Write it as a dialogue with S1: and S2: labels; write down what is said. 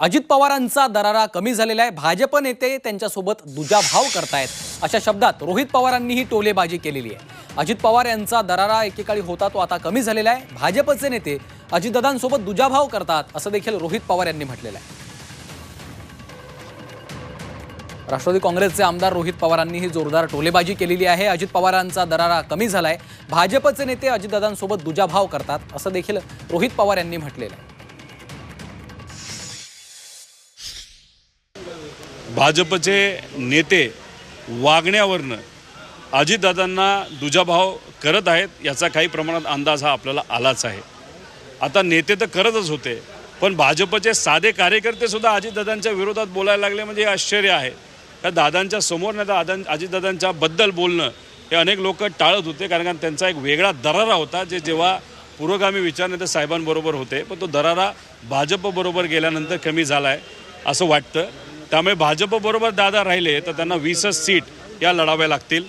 S1: अजित पवारांचा दरारा कमी झालेला आहे. भाजप नेते त्यांच्यासोबत दुजाभाव करतायत. अशा शब्दात रोहित पवारांनीही टोलेबाजी केलेली आहे. अजित पवार यांचा दरारा एकेकाळी होता तो आता कमी झालेला आहे. भाजपचे नेते अजितदादांसोबत दुजाभाव करतात असं देखील रोहित पवार यांनी म्हटलेलं आहे. राष्ट्रवादी काँग्रेसचे आमदार रोहित पवारांनीही जोरदार टोलेबाजी केलेली आहे. अजित पवारांचा दरारा कमी झालाय. भाजपचे नेते अजितदादांसोबत दुजाभाव करतात असं देखील रोहित पवार यांनी म्हटलेलं आहे.
S2: भाजपचे नेते वागण्यावरनं अजितदादांना दुजाभाव करत आहेत याचा काही प्रमाणात अंदाज हा आपल्याला आलाच आहे. आता नेते तर करतच होते पण भाजपचे साधे कार्यकर्तेसुद्धा अजितदादांच्या विरोधात बोलायला लागले म्हणजे आश्चर्य आहे. त्या दादांच्या समोर नाही तर दादां अजितदादांच्या बद्दल बोलणं हे अनेक लोक टाळत होते कारण का त्यांचा एक वेगळा दरारा होता जे जेव्हा पुरोगामी विचारनेते साहेबांबरोबर होते पण तो दरारा भाजपबरोबर गेल्यानंतर कमी झाला आहे असं वाटतं. त्यामुळे भाजपबरोबर दादा राहिले तर त्यांना वीसच सीट या लढाव्या लागतील.